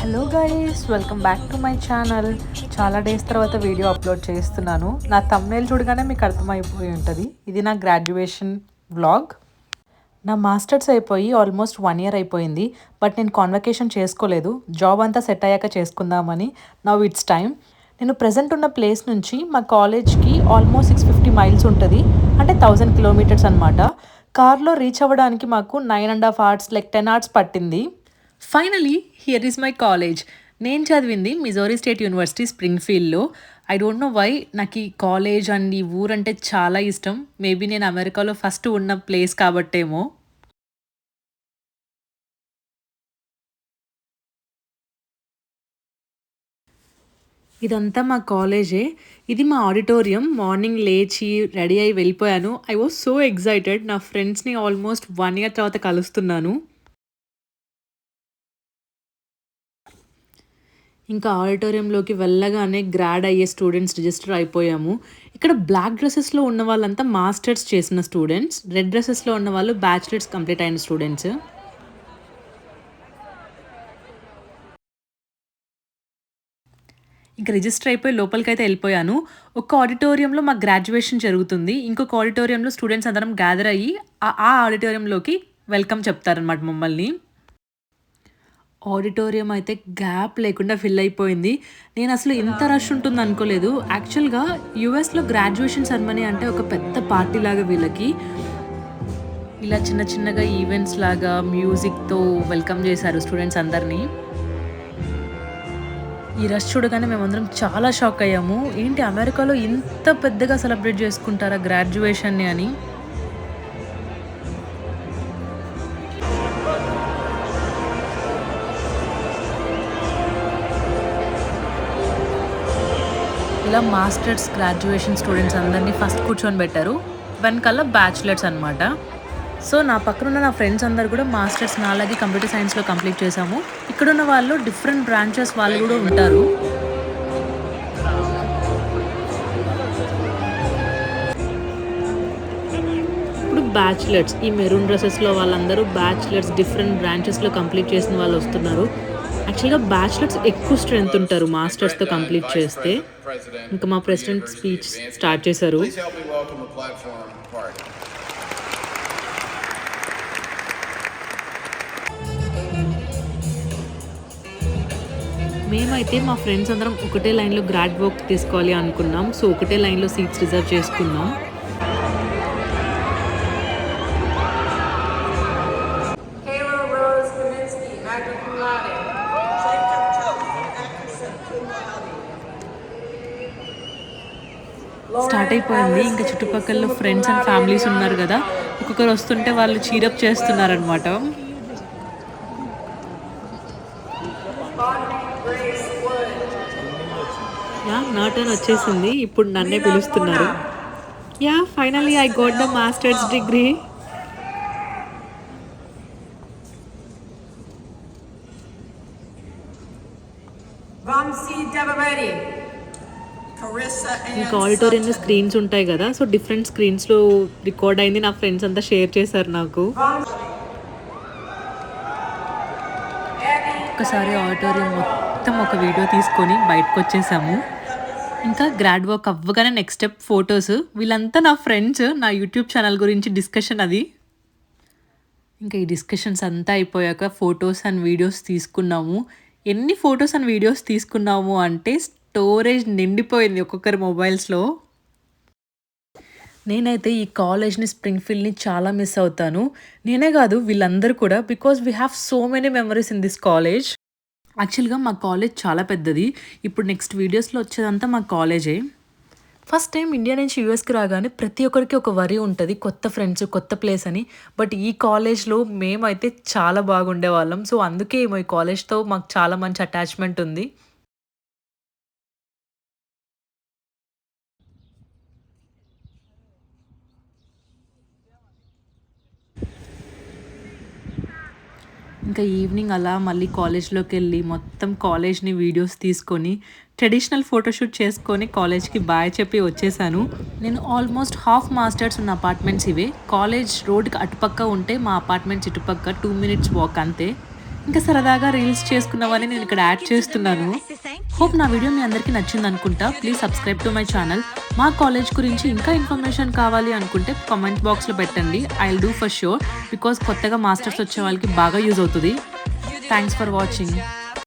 Hello guys welcome back to my channel చాలా days తర్వాత video upload చేస్తున్నాను. నా తమ్నేల్ చూడగానే మీకు అర్థమైపోయి ఉంటుంది. ఇది నా గ్రాడ్యుయేషన్ వ్లాగ్ నా మాస్టర్స్ అయిపోయి ఆల్మోస్ట్ వన్ ఇయర్ అయిపోయింది. బట్ నేను కాన్వకేషన్ చేసుకోలేదు. జాబ్ అంతా సెట్ అయ్యాక చేసుకుందామని. నవ్ ఇట్స్ టైం నేను ప్రజెంట్ ఉన్న ప్లేస్ నుంచి మా కాలేజ్కి ఆల్మోస్ట్ సిక్స్ ఫిఫ్టీ మైల్స్ ఉంటుంది. అంటే థౌజండ్ కిలోమీటర్స్ అనమాట కార్లో రీచ్ అవ్వడానికి మాకు nine and half hours like ten hours పట్టింది. Finally here is my college నేను చదివింది మిజోరీ స్టేట్ యూనివర్సిటీ స్ప్రింగ్ఫీల్డ్లో ఐ డోంట్ నో వై నాకు ఈ కాలేజ్ అండ్ ఈ ఊరంటే చాలా ఇష్టం. మేబీ నేను అమెరికాలో ఫస్ట్ ఉన్న ప్లేస్ కాబట్టేమో. ఇదంతా మా కాలేజే ఇది మా ఆడిటోరియం మార్నింగ్ లేచి రెడీ అయి వెళ్ళిపోయాను. ఐ వాజ్ సో ఎగ్జైటెడ్ నా ఫ్రెండ్స్ని ఆల్మోస్ట్ వన్ ఇయర్ తర్వాత కలుస్తున్నాను. ఇంకా ఆడిటోరియంలోకి వెళ్ళగానే గ్రాడ్ అయ్యే స్టూడెంట్స్ రిజిస్టర్ అయిపోయాము. ఇక్కడ బ్లాక్ డ్రెస్సెస్లో ఉన్న వాళ్ళంతా మాస్టర్స్ చేసిన స్టూడెంట్స్ రెడ్ డ్రెస్సెస్లో ఉన్న వాళ్ళు బ్యాచిలర్స్ కంప్లీట్ అయిన స్టూడెంట్స్. ఇంకా రిజిస్టర్ అయిపోయి లోపలికి అయితే వెళ్ళిపోయాను. ఒక ఆడిటోరియంలో మా గ్రాడ్యుయేషన్ జరుగుతుంది. ఇంకొక ఆడిటోరియంలో స్టూడెంట్స్ అందరం గ్యాదర్ అయ్యి ఆ- ఆ ఆడిటోరియంలోకి వెల్కమ్ చెప్తారనమాట మమ్మల్ని. ఆడిటోరియం అయితే గ్యాప్ లేకుండా ఫిల్ అయిపోయింది. నేను అసలు ఇంత రష్ ఉంటుంది అనుకోలేదు. యాక్చువల్గా యూఎస్లో గ్రాడ్యుయేషన్ సెరమనీ అంటే ఒక పెద్ద పార్టీ లాగా వీళ్ళకి. ఇలా చిన్న చిన్నగా ఈవెంట్స్ లాగా మ్యూజిక్తో వెల్కమ్ చేశారు స్టూడెంట్స్ అందరినీ. ఈ రష్ చూడగానే మేమందరం చాలా షాక్ అయ్యాము. ఏంటి అమెరికాలో ఇంత పెద్దగా సెలబ్రేట్ చేసుకుంటారా గ్రాడ్యుయేషన్ని అని. ఇలా మాస్టర్స్ గ్రాడ్యుయేషన్ స్టూడెంట్స్ అందరినీ ఫస్ట్ కూర్చొని పెట్టారు. వెనకాల బ్యాచులర్స్ అనమాట సో నా పక్కన ఉన్న నా ఫ్రెండ్స్ అందరు కూడా మాస్టర్స్ నాలాగే కంప్యూటర్ సైన్స్లో కంప్లీట్ చేశాము. ఇక్కడున్న వాళ్ళు డిఫరెంట్ బ్రాంచెస్ వాళ్ళు కూడా ఉంటారు. ఇప్పుడు బ్యాచులర్స్ ఈ మెరూన్ డ్రెస్సెస్లో వాళ్ళందరూ బ్యాచులర్స్ డిఫరెంట్ బ్రాంచెస్లో కంప్లీట్ చేసిన వాళ్ళు వస్తున్నారు. యాక్చువల్గా బ్యాచులర్స్ ఎక్కువ స్ట్రెంత్ ఉంటారు మాస్టర్స్తో కంప్లీట్ చేస్తే ఇంకా మా ప్రెసిడెంట్ స్పీచ్ స్టార్ట్ చేశారు. మేమైతే మా ఫ్రెండ్స్ అందరం ఒకటే లైన్లో గ్రాడ్ వర్క్ తీసుకోవాలి అనుకున్నాం సో ఒకటే లైన్లో సీట్స్ రిజర్వ్ చేసుకున్నాం Rose Kaminsky, magna cum laude. Start అయిపోయింది. ఇంకా చుట్టుపక్కల ఫ్రెండ్స్ అండ్ ఫ్యామిలీస్ ఉన్నారు కదా. ఒక్కొక్కరు వస్తుంటే వాళ్ళు చీరప్ చేస్తున్నారనమాట యా నా టర్న్ వచ్చేసింది. ఇప్పుడు నన్నే పిలుస్తున్నారు. Yeah finally I got the masters degree Vamsi Devareddy. ఇంకా ఆడిటోరియంలో స్క్రీన్స్ ఉంటాయి కదా సో డిఫరెంట్ స్క్రీన్స్లో రికార్డ్ అయింది నా ఫ్రెండ్స్ అంతా షేర్ చేశారు నాకు. ఒకసారి ఆడిటోరియం మొత్తం ఒక వీడియో తీసుకొని బయటకు వచ్చేసాము. ఇంకా గ్రాడ్ వర్క్ అవ్వగానే నెక్స్ట్ స్టెప్ ఫొటోస్ వీళ్ళంతా నా ఫ్రెండ్స్ నా యూట్యూబ్ ఛానల్ గురించి డిస్కషన్ అది. ఇంకా ఈ డిస్కషన్స్ అంతా అయిపోయాక ఫొటోస్ అండ్ వీడియోస్ తీసుకున్నాము. ఎన్ని ఫొటోస్ అండ్ వీడియోస్ తీసుకున్నాము అంటే స్టోరేజ్ నిండిపోయింది ఒక్కొక్కరి మొబైల్స్లో. నేనైతే ఈ కాలేజ్ని స్ప్రింగ్ఫీల్డ్ని చాలా మిస్ అవుతాను. నేనే కాదు వీళ్ళందరూ కూడా because we have so many memories in this college. యాక్చువల్గా మా కాలేజ్ చాలా పెద్దది. ఇప్పుడు నెక్స్ట్ వీడియోస్లో వచ్చేదంతా మా కాలేజే. ఫస్ట్ టైం ఇండియా నుంచి యూఎస్కి రాగానే ప్రతి ఒక్కరికి ఒక వరి ఉంటుంది కొత్త ఫ్రెండ్స్ కొత్త ప్లేస్ అని. బట్ ఈ కాలేజ్లో మేమైతే చాలా బాగుండే వాళ్ళం సో అందుకే ఈ కాలేజ్తో మాకు చాలా మంచి అటాచ్మెంట్ ఉంది. ఇంకా ఈవినింగ్ అలా మళ్ళీ కాలేజ్లోకి వెళ్ళి మొత్తం కాలేజ్ని వీడియోస్ తీసుకొని ట్రెడిషనల్ ఫోటోషూట్ చేసుకొని కాలేజ్కి బాయ్ చెప్పి వచ్చేసాను. నేను ఆల్మోస్ట్ హాఫ్ మాస్టర్స్ ఉన్న అపార్ట్మెంట్స్ ఇవే. కాలేజ్ రోడ్కి అటుపక్క ఉంటే మా అపార్ట్మెంట్స్ ఇటుపక్క టూ మినిట్స్ వాక్ అంతే. ఇంకా సరదాగా రీల్స్ చేసుకున్నవని నేను ఇక్కడ యాడ్ చేస్తున్నాను. హోప్ నా వీడియో మీ అందరికీ నచ్చింది అనుకుంటా. Please subscribe to my channel మా కాలేజ్ గురించి ఇంకా ఇన్ఫర్మేషన్ కావాలి అనుకుంటే కామెంట్ బాక్స్లో పెట్టండి. I will do for sure because కొత్తగా మాస్టర్స్ వచ్చే వాళ్ళకి బాగా యూజ్ అవుతుంది. Thanks for watching